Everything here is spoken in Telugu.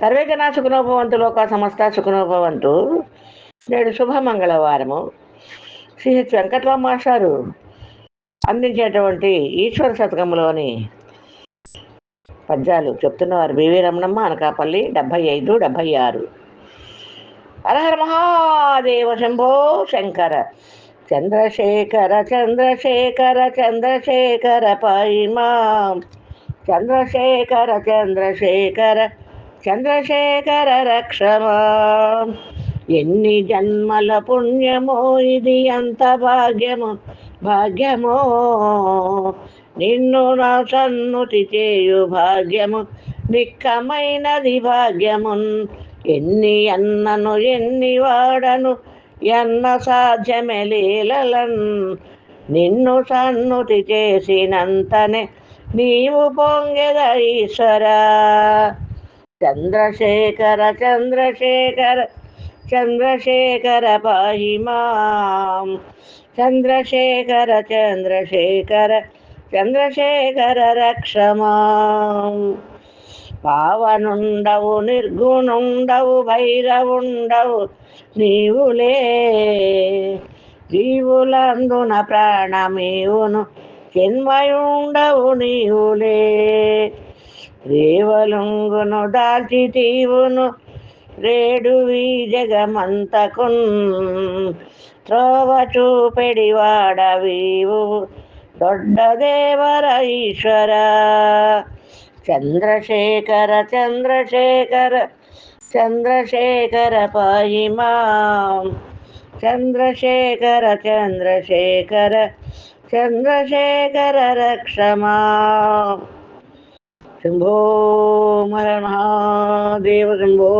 సర్వే జనా సుఖనోభవంతు లోక సమస్త సుఖనోభవంతు. నేడు శుభ మంగళవారము సిహెచ్ వెంకట్రామ మాస్టారు అందించేటువంటి ఈశ్వర శతకంలోని పద్యాలు చెప్తున్నవారు బివి రమణమ్మ అనకాపల్లి డెబ్బై ఐదు డెబ్భై ఆరు. హరహర మహాదేవ శంభో శంకర చంద్రశేఖర చంద్రశేఖర చంద్రశేఖర పైమా. చంద్రశేఖర చంద్రశేఖర చంద్రశేఖర రక్షమా. ఎన్ని జన్మల పుణ్యమో ఇది అంత భాగ్యము భాగ్యమో. నిన్ను నా సన్నుతి చేయు భాగ్యము నిక్కమైనది భాగ్యమున్ ఎన్ని అన్నను ఎన్ని వాడను ఎన్న సాధ్యమే లీలలన్. నిన్ను సన్నుతి చేసినంతనే నీవు పొంగెద ఈశ్వరా. చంద్రశేఖర చంద్రశేఖర చంద్రశేఖర పాహిమాం చంద్రశేఖర చంద్రశేఖర చంద్రశేఖర రక్షమాం పావనుండవు నిర్గుణుండవు భైరవుండవు నీవులే. జీవులందున ప్రాణమేవును కెన్మయుండవు నీవులే. రేవలుంగును దాల్చి తీవును రేడు ఈ జగమంతకున్. త్రోవ చూపెడి వాడవీవు దొడ్డ దేవర ఈశ్వర. చంద్రశేఖర చంద్రశేఖర చంద్రశేఖర పాయిమా. చంద్రశేఖర చంద్రశేఖర చంద్రశేఖర రక్షమా శంభో మర మహాదేవ శంభో